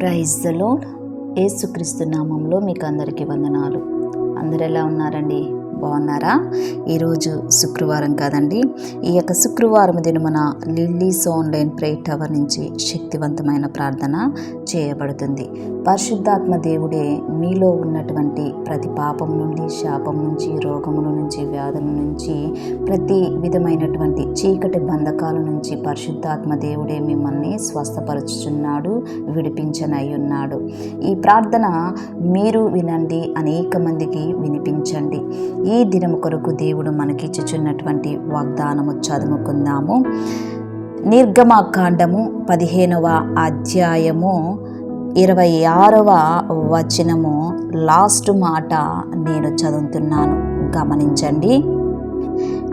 Praise the load ఏసుక్రీస్తు నామంలో మీకు అందరికీ వందనాలు. అందరు ఎలా ఉన్నారండి? బాగున్నారా? ఈరోజు శుక్రవారం కాదండి. ఈ యొక్క శుక్రవారం దినమున లిల్లీస్ ఆన్లైన్ ప్రే టవర్ నుంచి శక్తివంతమైన ప్రార్థన చేయబడుతుంది. పరిశుద్ధాత్మ దేవుడే మీలో ఉన్నటువంటి ప్రతి పాపం నుండి శాపం నుంచి రోగముల నుంచి వ్యాధుల నుంచి ప్రతి విధమైనటువంటి చీకటి బంధకాల నుంచి పరిశుద్ధాత్మ దేవుడే మిమ్మల్ని స్వస్థపరచుచున్నాడు విడిపించనై ఉన్నాడు ఈ ప్రార్థన మీరు వినండి అనేక మందికి వినిపించండి. ఈ దినము కొరకు దేవుడు మనకిచ్చుచున్నటువంటి వాగ్దానము చదువుకుందాము. నిర్గమకాండము పదిహేనవ అధ్యాయము ఇరవై ఆరవ వచనము లాస్ట్ మాట నేను చదువుతున్నాను. గమనించండి.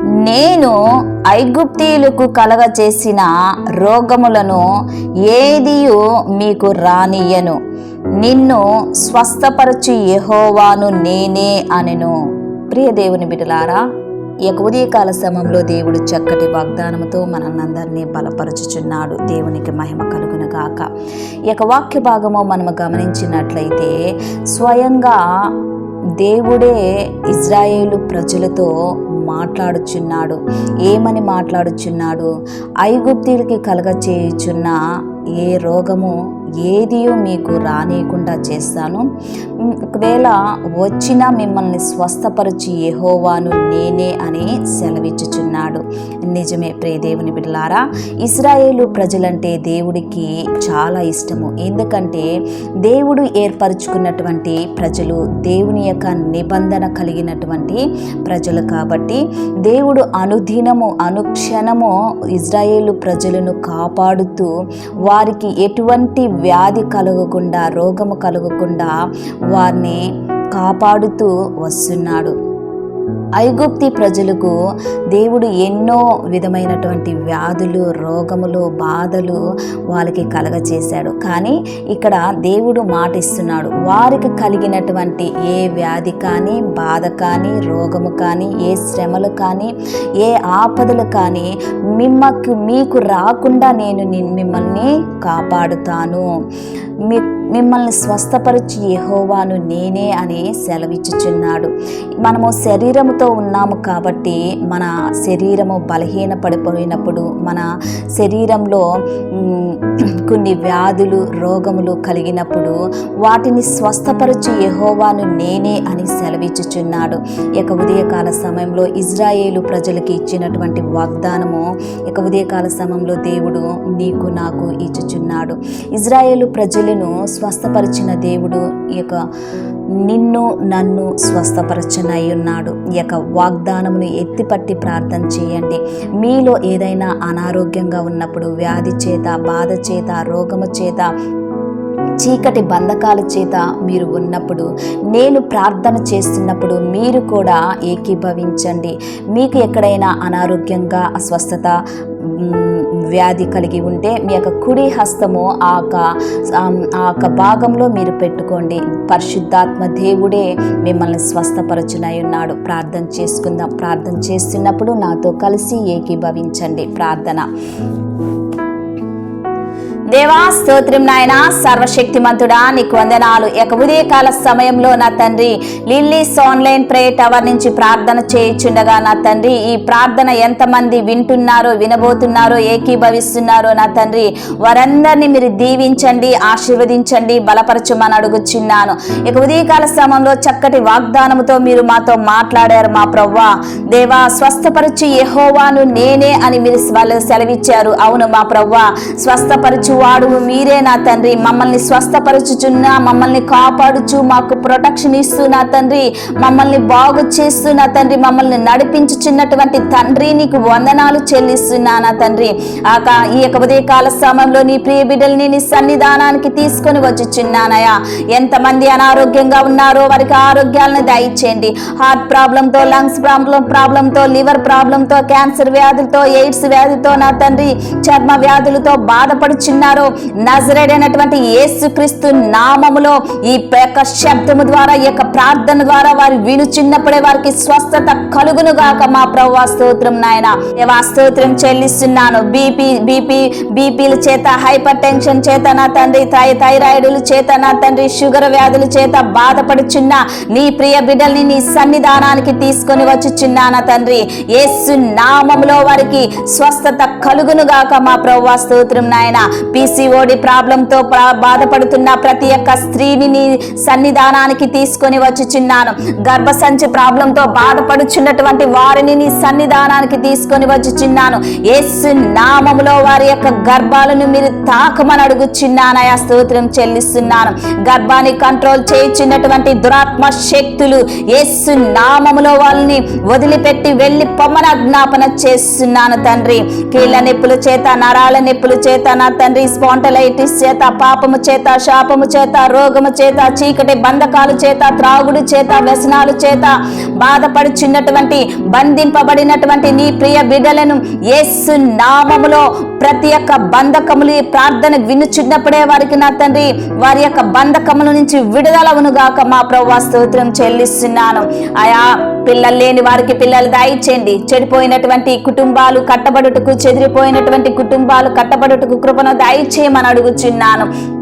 నేను ఐగుప్తీయులకు కలగచేసిన రోగములను ఏదియు మీకు రానియను నిన్ను స్వస్థపరచు యహోవాను నేనే అనెను. ప్రియ దేవుని ఉదయకాల సమయంలో దేవుడు చక్కటి వాగ్దానముతో మనల్నందరినీ బలపరచుచున్నాడు. దేవునికి మహిమ కలుగునగాక. ఇక వాక్య భాగము మనము గమనించినట్లయితే స్వయంగా దేవుడే ఇజ్రాయేలు ప్రజలతో మాట్లాడుచున్నాడు. ఏమని మాట్లాడుచున్నాడు? ఐగుప్తీలకి కలగచేయుచున్న ఏ రోగము ఏదియో మీకు రానియకుండా చేస్తాను. ఒకవేళ వచ్చినా మిమ్మల్ని స్వస్థపరిచి ఎహోవాను నేనే అని సెలవిచ్చుచున్నాడు. నిజమే ప్రియదేవుని బిడ్డలారా ఇస్రాయేలు ప్రజలంటే దేవుడికి చాలా ఇష్టము. ఎందుకంటే దేవుడు ఏర్పరచుకున్నటువంటి ప్రజలు దేవుని యొక్క నిబంధన కలిగినటువంటి ప్రజలు కాబట్టి దేవుడు అనుదినము అనుక్షణము ఇజ్రాయేలు ప్రజలను కాపాడుతూ వారికి ఎటువంటి వ్యాధి కలగకుండా రోగము కలగకుండా వారిని కాపాడుతూ వస్తున్నాడు. ఐగుప్తి ప్రజలకు దేవుడు ఎన్నో విధమైనటువంటి వ్యాధులు రోగములు బాధలు వాళ్ళకి కలగచేశాడు. కానీ ఇక్కడ దేవుడు మాటిస్తున్నాడు. వారికి కలిగినటువంటి ఏ వ్యాధి కానీ బాధ కానీ రోగము కానీ ఏ శ్రమలు కానీ ఏ ఆపదలు కానీ మిమ్మకు మీకు రాకుండా నేను మిమ్మల్ని కాపాడుతాను. మీ మిమ్మల్ని స్వస్థపరిచి యహోవాను నేనే అని సెలవిచ్చుచున్నాడు. మనము శరీరముతో ఉన్నాము కాబట్టి మన శరీరము బలహీన పడిపోయినప్పుడు మన శరీరంలో కొన్ని వ్యాధులు రోగములు కలిగినప్పుడు వాటిని స్వస్థపరచు ఎహోవాను నేనే అని సెలవిచ్చుచున్నాడు. ఇక ఉదయకాల సమయంలో ఇజ్రాయేలు ప్రజలకి ఇచ్చినటువంటి వాగ్దానము ఇక ఉదయకాల సమయంలో దేవుడు నీకు నాకు ఇచ్చుచున్నాడు. ఇజ్రాయేలు ప్రజలను స్వస్థపరిచిన దేవుడు ఈ యొక్క నిన్ను నన్ను స్వస్థపరచనై ఉన్నాడు ఈ యొక్క వాగ్దానమును ఎత్తిపట్టి ప్రార్థన చేయండి. మీలో ఏదైనా అనారోగ్యంగా ఉన్నప్పుడు వ్యాధి చేత బాధ చేత రోగము చేత చీకటి బంధకాల చేత మీరు ఉన్నప్పుడు నేను ప్రార్థన చేస్తున్నప్పుడు మీరు కూడా ఏకీభవించండి. మీకు ఎక్కడైనా అనారోగ్యంగా అస్వస్థత వ్యాధి కలిగి ఉంటే మీ యొక్క కుడి హస్తము ఆ యొక్క ఆ యొక్క భాగంలో మీరు పెట్టుకోండి. పరిశుద్ధాత్మ దేవుడే మిమ్మల్ని స్వస్థపరచునై ఉన్నాడు ప్రార్థన చేసుకుందాం. ప్రార్థన చేస్తున్నప్పుడు నాతో కలిసి ఏకీభవించండి. ప్రార్థన. దేవా స్తోత్రం నాయన. సర్వశక్తిమంతుడా నీకు వందనాలు. ఇక ఉదయకాల సమయంలో నా తండ్రి లిల్లీస్ ఆన్లైన్ ప్రేయర్ టవర్ నుంచి ప్రార్థన చేయించుండగా నా తండ్రి ఈ ప్రార్థన ఎంతమంది వింటున్నారో వినబోతున్నారో ఏకీభవిస్తున్నారో నా తండ్రి వారందరినీ మీరు దీవించండి ఆశీర్వదించండి బలపరచమని అడుగుచున్నాను. ఇక ఉదయకాల సమయంలో చక్కటి వాగ్దానముతో మీరు మాతో మాట్లాడారు మా ప్రవ్వా. దేవా స్వస్థపరచు యహోవాను నేనే అని మీరు వాళ్ళు సెలవిచ్చారు. అవును మా ప్రవ్వా స్వస్థపరచు వాడు మీరే నా తండ్రి. మమ్మల్ని స్వస్థపరచుచున్నా మమ్మల్ని కాపాడుచు మాకు ప్రొటెక్షన్ ఇస్తూ నా తండ్రి. మమ్మల్ని బాగు చేస్తూ నా తండ్రి. మమ్మల్ని నడిపించుచున్నటువంటి తండ్రి నీకు వందనాలు చెల్లిస్తున్నా నా తండ్రి. ఆక ఈ యొక్క ఉదయకాల సమయంలో నీ ప్రియ బిడ్డల్ని నీ సన్నిధానానికి తీసుకొని వచ్చుచున్నానయా ఎంతమంది అనారోగ్యంగా ఉన్నారో వారికి ఆరోగ్యాలను దయచేయండి. హార్ట్ ప్రాబ్లంతో లంగ్స్ ప్రాబ్లం ప్రాబ్లంతో లివర్ ప్రాబ్లంతో క్యాన్సర్ వ్యాధులతో ఎయిడ్స్ వ్యాధితో నా తండ్రి చర్మ వ్యాధులతో బాధపడుచున్న ఉన్నారో నజరేడైనటువంటి యేసుక్రీస్తు నామములో ఈ యొక్క శబ్దము ద్వారా ఈ యొక్క ప్రార్థన ద్వారా వారు వినుచున్నప్పుడే వారికి స్వస్థత కలుగును గాక. మా ప్రభు స్తోత్రం నాయన. స్తోత్రం చెల్లిస్తున్నాను. బీపీ బీపీ బీపీల చేత హైపర్ టెన్షన్ చేత నా తండ్రి థై థైరాయిడ్ల చేత నా తండ్రి షుగర్ వ్యాధుల చేత బాధపడుచున్న నీ ప్రియ బిడ్డల్ని నీ సన్నిధానానికి తీసుకొని వచ్చుచున్నానా తండ్రి. యేసు నామములో వారికి స్వస్థత కలుగును గాక. మా ప్రభు స్తోత్రం నాయన. పీసీఓడి ప్రాబ్లంతో బాధపడుతున్న ప్రతి ఒక్క స్త్రీని నీ సన్నిధానానికి తీసుకొని వచ్చుచున్నాను గర్భసంచి ప్రాబ్లంతో బాధపడుచున్నటువంటి వారిని నీ సన్నిధానానికి తీసుకొని వచ్చుచున్నాను ఏసు నామములో వారి యొక్క గర్భాలను మీరు తాకమని అడుగుచున్నానయా స్తోత్రం చెల్లిస్తున్నాను. గర్భాన్ని కంట్రోల్ చేయుచున్నటువంటి దురాత్మ శక్తులు ఏసు నామములో వాళ్ళని వదిలిపెట్టి వెళ్ళి పొమ్మన జ్ఞాపన చేస్తున్నాను తండ్రి. కీళ్ళ నొప్పుల చేత నరాల నొప్పుల చేత నా తండ్రి స్పాంటలైటిస్ చేత పాపము చేత శాపము చేత రోగము చేత చీకటి బంధకాలు చేత త్రాగుడు చేత వ్యసనాలు చేత బాధపడుచున్నటువంటి బంధింపబడినటువంటి నీ ప్రియ బిడ్డలను యేసు నామములో ప్రతి ఒక్క బంధకములు ప్రార్థన వినుచున్నప్పుడే వారికి నా తండ్రి వారి యొక్క బంధకముల నుంచి విడుదలవును గాక మా ప్రభు స్తోత్రం చెల్లిస్తున్నాను. ఆయా పిల్లలు లేని వారికి పిల్లలు దయచేయండి చెడిపోయినటువంటి కుటుంబాలు కట్టబడుటకు చెదిరిపోయినటువంటి కుటుంబాలు కట్టబడుటకు కృపను దయచేయమని అడుగుచున్నాను.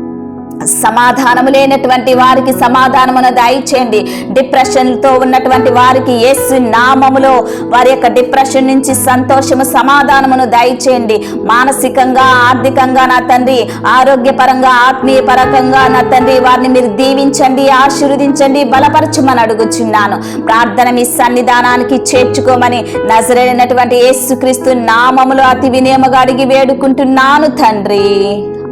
సమాధానము లేనటువంటి వారికి సమాధానమును దయచేయండి. డిప్రెషన్తో ఉన్నటువంటి వారికి యేసు నామములో వారి యొక్క డిప్రెషన్ నుంచి సంతోషము సమాధానమును దయచేయండి. మానసికంగా ఆర్థికంగా నా తండ్రి ఆరోగ్యపరంగా ఆత్మీయ పరకంగా నా తండ్రి వారిని మీరు దీవించండి ఆశీర్వదించండి బలపరచమని అడుగుచున్నాను. ప్రార్థన మీ సన్నిధానానికి చేర్చుకోమని నజరైనటువంటి యేసుక్రీస్తు నామములో అతి వినియమగా అడిగి వేడుకుంటున్నాను తండ్రి.